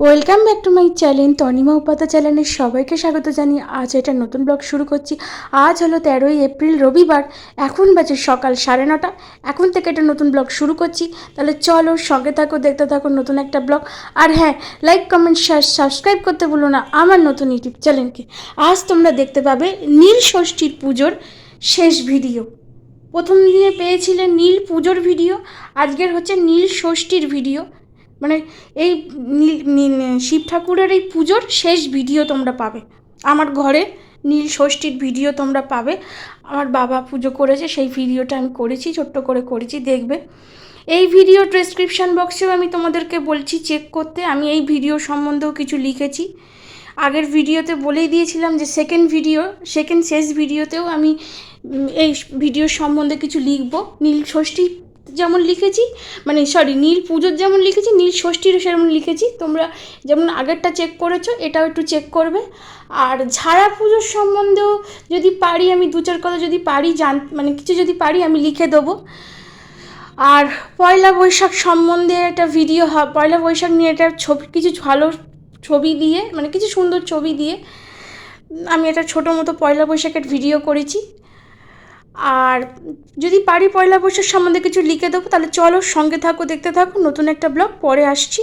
Welcome back to my channel Tanima Upadhyay চ্যানেলের সবাইকে স্বাগত জানিয়ে আজ এটা নতুন ব্লগ শুরু করছি। আজ হলো তেরোই এপ্রিল, রবিবার, এখন বাজে সকাল সাড়ে নটা। এখন থেকে একটা নতুন ব্লগ শুরু করছি। তাহলে চলো সঙ্গে থাকো, দেখতে থাকো নতুন একটা ব্লগ আর হ্যাঁ লাইক কমেন্ট শেয়ার সাবস্ক্রাইব করতে ভুলো না আমার নতুন ইউটিউব চ্যানেলকে আজ তোমরা দেখতে পাবে নীল ষষ্ঠীর পুজোর শেষ ভিডিও প্রথম দিনে পেয়েছিলে নীল পুজোর ভিডিও আজকের হচ্ছে নীল ষষ্ঠীর ভিডিও মানে এই শিব ঠাকুরের এই পুজোর শেষ ভিডিও তোমরা পাবে। আমার ঘরে নীল ষষ্ঠীর ভিডিও তোমরা পাবে। আমার বাবা পুজো করেছে, সেই ভিডিওটা আমি করেছি, ছোট্ট করে করেছি, দেখবে। এই ভিডিও ডেসক্রিপশান বক্সেও আমি তোমাদেরকে বলছি চেক করতে। আমি এই ভিডিও সম্বন্ধেও কিছু লিখেছি। আগের ভিডিওতে বলেই দিয়েছিলাম যে সেকেন্ড ভিডিও সেকেন্ড শেষ ভিডিওতেও আমি এই ভিডিও সম্বন্ধে কিছু লিখব। নীল ষষ্ঠী যেমন লিখেছি মানে সরি নীল পুজোর যেমন লিখেছি, নীল ষষ্ঠীরও সেরকম লিখেছি। তোমরা যেমন আগেরটা চেক করেছ, এটাও একটু চেক করবে। আর ঝাড়া পুজোর সম্বন্ধেও যদি পারি, আমি দু চার কথা যদি পারি, জান মানে কিছু যদি পারি, আমি লিখে দেবো। আর পয়লা বৈশাখ সম্বন্ধে একটা ভিডিও পয়লা বৈশাখ নিয়ে একটা ছবি, কিছু ভালো ছবি দিয়ে মানে কিছু সুন্দর ছবি দিয়ে, আমি একটা ছোটো মতো পয়লা বৈশাখের ভিডিও করেছি। আর যদি পারি পয়লা বৈশাখ সম্বন্ধে কিছু লিখে দেবো, তাহলে চলো সঙ্গে থাকো, দেখতে থাকো, নতুন একটা ব্লগ, পরে আসছি।